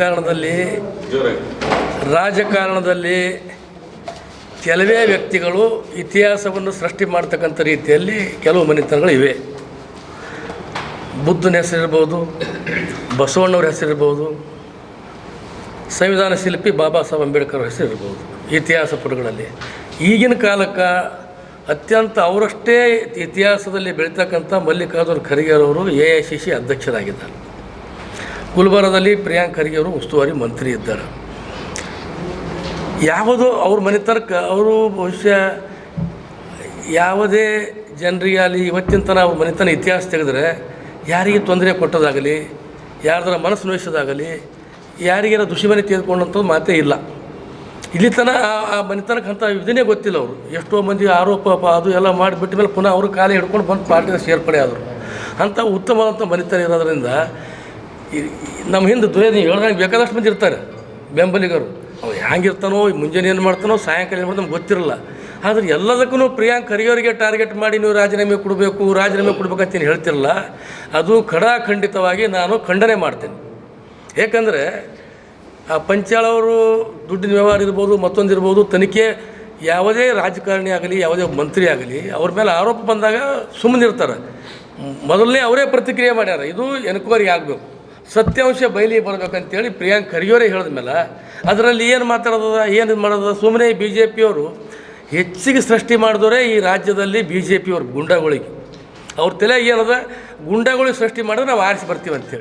ಕಾರಣದಲ್ಲಿ ರಾಜಕಾರಣದಲ್ಲಿ ಕೆಲವೇ ವ್ಯಕ್ತಿಗಳು ಇತಿಹಾಸವನ್ನು ಸೃಷ್ಟಿ ಮಾಡ್ತಕ್ಕಂಥ ರೀತಿಯಲ್ಲಿ ಕೆಲವು ಮನೆತನಗಳು ಇವೆ. ಬುದ್ಧನ ಹೆಸರಿರ್ಬೋದು, ಬಸವಣ್ಣವ್ರ ಹೆಸರಿರ್ಬೋದು, ಸಂವಿಧಾನ ಶಿಲ್ಪಿ ಬಾಬಾ ಸಾಹೇಬ್ ಅಂಬೇಡ್ಕರ್ ಹೆಸರಿರ್ಬೋದು ಇತಿಹಾಸ ಪುಟಗಳಲ್ಲಿ. ಈಗಿನ ಕಾಲಕ್ಕೆ ಅತ್ಯಂತ ಅವರಷ್ಟೇ ಇತಿಹಾಸದಲ್ಲಿ ಬೆಳೀತಕ್ಕಂಥ ಮಲ್ಲಿಕಾರ್ಜುನ್ ಖರ್ಗೆ ಅವರು ಎ ಐ ಸಿ ಸಿ ಅಧ್ಯಕ್ಷರಾಗಿದ್ದಾರೆ. ಗುಲ್ಬರ್ಗದಲ್ಲಿ ಪ್ರಿಯಾಂಕ್ ಖರ್ಗೆ ಅವರು ಉಸ್ತುವಾರಿ ಮಂತ್ರಿ ಇದ್ದಾರೆ. ಯಾವುದು ಅವ್ರ ಮನೆತನಕ್ಕೆ ಅವರು ಬಹುಶಃ ಯಾವುದೇ ಜನರಿಗೆ ಅಲ್ಲಿ ಇವತ್ತಿನ ತನಕ ಅವ್ರ ಮನೆತನ ಇತಿಹಾಸ ತೆಗೆದ್ರೆ ಯಾರಿಗೆ ತೊಂದರೆ ಕೊಟ್ಟೋದಾಗಲಿ, ಯಾರ್ದಾರ ಮನಸ್ಸು ನೋಯಿಸೋದಾಗಲಿ ಯಾರಿಗಾರ ದುಶ್ಮನೆ ತೆಗೆದುಕೊಂಡಂಥದ್ದು ಮಾತೇ ಇಲ್ಲ. ಇಲ್ಲಿ ತನಕ ಆ- ಮನೆತನಕ್ಕೆ ಅಂತ ಇದನ್ನೇ ಗೊತ್ತಿಲ್ಲ ಅವರು. ಎಷ್ಟೋ ಮಂದಿ ಆರೋಪ ಅದು ಎಲ್ಲ ಮಾಡಿಬಿಟ್ಟ ಮೇಲೆ ಪುನಃ ಅವರು ಕಾಲೇ ಹಿಡ್ಕೊಂಡು ಬಂದು ಪಾರ್ಟಿಗೆ ಸೇರ್ಪಡೆ ಆದರು. ಅಂಥ ಉತ್ತಮವಾದಂಥ ಮನೆತನ ಇರೋದ್ರಿಂದ ನಮ್ಮ ಹಿಂದೆ ದುರ್ಯೋಧನ ಹೇಳ್ದಂಗೆ ಬೇಕಾದಷ್ಟು ಮಂದಿ ಇರ್ತಾರೆ, ಬೆಂಬಲಿಗರು. ಅವ್ರು ಹೆಂಗಿರ್ತಾನೋ ಮುಂಜಾನೆ ಏನು ಮಾಡ್ತಾನೋ, ಸಾಯಂಕಾಲ ಏನು ಮಾಡ್ತಾನೋ ನಮ್ಗೆ ಗೊತ್ತಿರಲ್ಲ. ಆದರೆ ಎಲ್ಲದಕ್ಕೂ ಪ್ರಿಯಾಂಕ್ ಖರ್ಗೆಯವರಿಗೆ ಟಾರ್ಗೆಟ್ ಮಾಡಿ ನೀವು ರಾಜೀನಾಮೆ ಕೊಡಬೇಕು, ರಾಜೀನಾಮೆ ಕೊಡ್ಬೇಕಂತ ಏನು ಹೇಳ್ತಿರಲ್ಲ, ಅದು ಖಡಾಖಂಡಿತವಾಗಿ ನಾನು ಖಂಡನೆ ಮಾಡ್ತೇನೆ. ಏಕೆಂದರೆ ಆ ಪಂಚಾಳವರು ದುಡ್ಡಿನ ವ್ಯವಹಾರ ಇರ್ಬೋದು, ಮತ್ತೊಂದು ಇರ್ಬೋದು, ತನಿಖೆ ಯಾವುದೇ ರಾಜಕಾರಣಿ ಆಗಲಿ, ಯಾವುದೇ ಮಂತ್ರಿ ಆಗಲಿ, ಅವ್ರ ಮೇಲೆ ಆರೋಪ ಬಂದಾಗ ಸುಮ್ಮನಿರ್ತಾರೆ ಮೊದಲನೇ ಅವರೇ ಪ್ರತಿಕ್ರಿಯೆ ಮಾಡ್ಯಾರ, ಇದು ಎನ್ಕ್ವೈರಿ ಆಗಬೇಕು. ಸತ್ಯಾಂಶ ಬಯಲಿ ಬರಬೇಕಂತೇಳಿ ಪ್ರಿಯಾಂಕ್ ಖರ್ಗೆಯವರೇ ಹೇಳಿದ ಮೇಲೆ ಅದರಲ್ಲಿ ಏನು ಮಾತಾಡೋದ ಏನು ಮಾಡೋದ? ಸುಮ್ಮನೆ ಬಿ ಜೆ ಪಿಯವರು ಹೆಚ್ಚಿಗೆ ಸೃಷ್ಟಿ ಮಾಡಿದವರೇ ಈ ರಾಜ್ಯದಲ್ಲಿ ಬಿ ಜೆ ಪಿಯವ್ರು ಗುಂಡಗಳಿಗೆ. ಅವ್ರ ತಲೆ ಏನದ? ಗುಂಡಗಳಿಗೆ ಸೃಷ್ಟಿ ಮಾಡಿದ್ರೆ ನಾವು ಆರಿಸಿ ಬರ್ತೀವಿ ಅಂತೇಳಿ